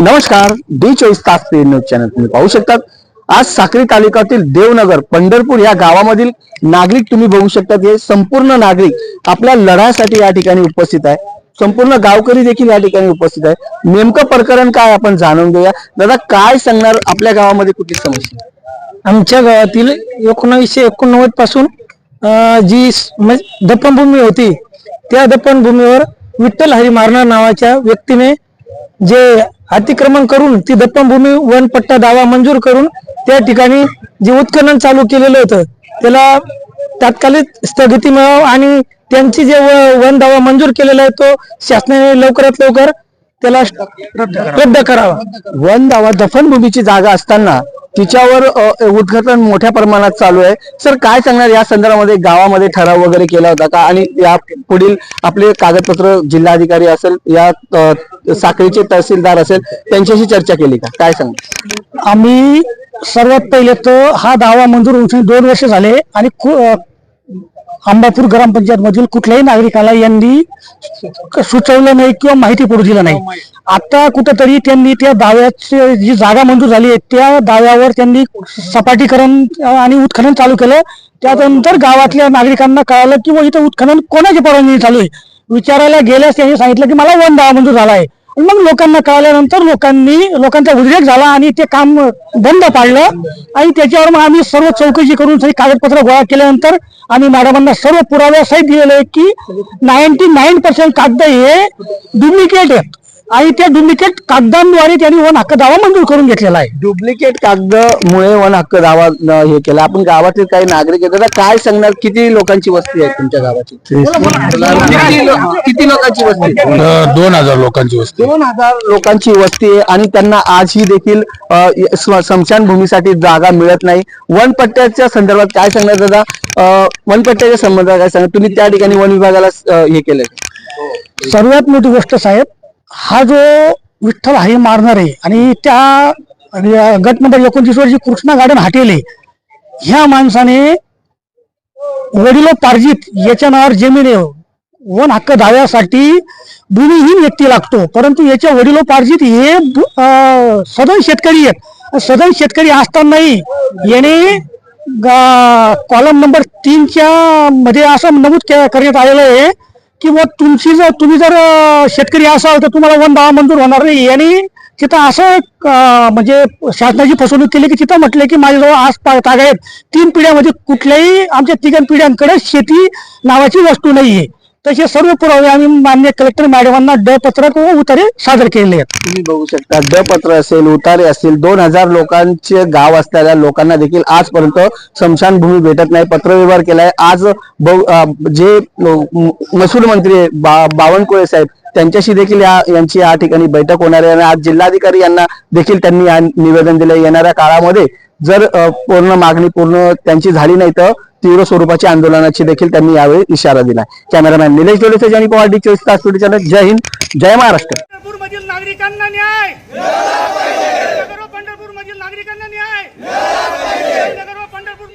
नमस्कार डी चोवीस तास पेड न्यूज चॅनल तुम्ही पाहू शकतात. आज साक्री तालुक्यातील देवनगर पंढरपूर या गावामधील नागरिक तुम्ही बघू शकतात. हे संपूर्ण नागरिक आपल्या लढ्यासाठी या ठिकाणी उपस्थित आहे. संपूर्ण गावकरी देखील या ठिकाणी उपस्थित आहे. नेमकं प्रकरण काय आपण जाणून घेऊया. दादा काय सांगणार आपल्या गावामध्ये कुठली समस्या? आमच्या गावातील एकोणीसशे एकोणनव्वदपासून अं, जी स- म्हणजे दफनभूमी होती त्या दफनभूमीवर विठ्ठल हरी मारणार नावाच्या व्यक्तीने जे अतिक्रमण करून ती दफनभूमी वनपट्टा दावा मंजूर करून त्या ठिकाणी जे उत्खनन चालू केलेलं होतं त्याला तात्कालिक स्थगिती मिळावं आणि त्यांची जे वन दावा मंजूर केलेला आहे तो शासनाने लवकरात लवकर त्याला रद्द करावा. वन दावा दफनभूमीची जागा असताना तिच्यावर उद्घाटन मोठ्या प्रमाणात चालू आहे. सर काय सांगणार या संदर्भामध्ये? गावामध्ये ठराव वगैरे केला होता का? आणि या पुढील आपले कागदपत्र जिल्हाधिकारी असेल या साखळीचे तहसीलदार असेल त्यांच्याशी चर्चा केली का? काय सांगणार? आम्ही सर्वात पहिले तर हा दावा मंजूर होऊन दोन वर्ष झाले आणि अंबापूर ग्रामपंचायत मधील कुठल्याही नागरिकाला यांनी सुचवलं नाही किंवा माहिती पडू दिलं नाही. आता कुठंतरी त्यांनी त्या दाव्याची जी जागा मंजूर झाली आहे त्या दाव्यावर त्यांनी सपाटीकरण आणि उत्खनन चालू केलं. त्यानंतर गावातल्या नागरिकांना कळालं की व इथं उत्खनन कोणाची परवानगी चालू आहे? विचारायला गेल्यास त्यांनी सांगितलं की मला वन दावा मंजूर झाला आहे. मग लोकांना कळल्यानंतर लोकांनी लोकांचा उद्रेक झाला आणि ते काम बंद पाडलं. आणि त्याच्यावर मग आम्ही सर्व चौकशी करून सगळी कागदपत्र गोळा केल्यानंतर आम्ही मॅडमांना सर्व पुराव्या सहित दिलेले आहे की नाईन्टी नाईन पर्सेंट कागद हे डुप्लिकेट आहेत. आणि त्या डुप्लिकेट कागदांद्वारे त्यांनी वन हक्क दावा मंजूर करून घेतलेला आहे. डुप्लिकेट कागदमुळे वन हक्क दावा न हे केला. आपण गावातील काही नागरिक आहेत दादा काय सांगणार? किती लोकांची वस्ती आहे तुमच्या गावाची? किती लो- किती लोकांची वस्ती आहे? अ, दोन हजार लोकांची वस्ती दोन हजार लोकांची वस्ती आहे आणि त्यांना आजही देखील अ, स्म- स्मशानभूमीसाठी जागा मिळत नाही. वनपट्ट्याच्या संदर्भात काय सांगणार दादा? अ, वनपट्ट्याच्या संबंधात काय सांगणार? तुम्ही त्या ठिकाणी वन विभागाला अ, हे केलंय. सर्वात मोठी गोष्ट साहेब हा जो विठ्ठल हरी मारणार आहे आणि त्या गट नंबर एकोणतीस वर जी कृष्णा गार्डन हाटेले आहे ह्या माणसाने वडिलोपार्जित याच्या नावावर जमीन आहे. वन हक्क दाव्यासाठी भूमिहीन व्यक्ती लागतो परंतु याच्या वडिलोपार्जित हे सदन शेतकरी आहेत. सदन शेतकरी असतानाही याने कॉलम नंबर तीनच्या मध्ये असं नमूद के- करण्यात आलेलं आहे. किंवा तुमची जर तुम्ही जर शेतकरी असाल तर तुम्हाला वन दहा मंजूर होणार नाही. यांनी तिथं असं म्हणजे शासनाची फसवणूक केली की तिथं म्हटलं की माझ्याजवळ आज ताग आहेत. तीन पिढ्यामध्ये कुठल्याही आमच्या तिघां पिढ्यांकडे शेती नावाची वस्तू नाही आहे तसे सर्व पुरावे आम्ही मान्य कलेक्टर मॅडमांना ड पत्रक व उतारे सादर केलेले आहेत. तुम्ही बघू शकता ड पत्र असेल उतारे असेल दोन हजार लोकांचे गाव असणाऱ्या लोकांना देखील आजपर्यंत स्मशानभूमी भेटत नाही. पत्रव्यवहार केलाय. आज जे महसूल मंत्री आहे, बा बावनकुळे साहेब त्यांच्याशी देखील या यांची या ठिकाणी बैठक होणार आहे. आणि आज जिल्हाधिकारी यांना देखील त्यांनी निवेदन दिलं येणाऱ्या काळामध्ये जर पूर्ण मागणी पूर्ण त्यांची झाली नाही तर तीव्र स्वरूपाची आंदोलनाची देखील त्यांनी यावेळी इशारा दिला. कॅमेरामॅन निलेश डोलेचे यांनी पवार डी चोवीस तास जय हिंद जय महाराष्ट्र. नागरिकांना न्याय!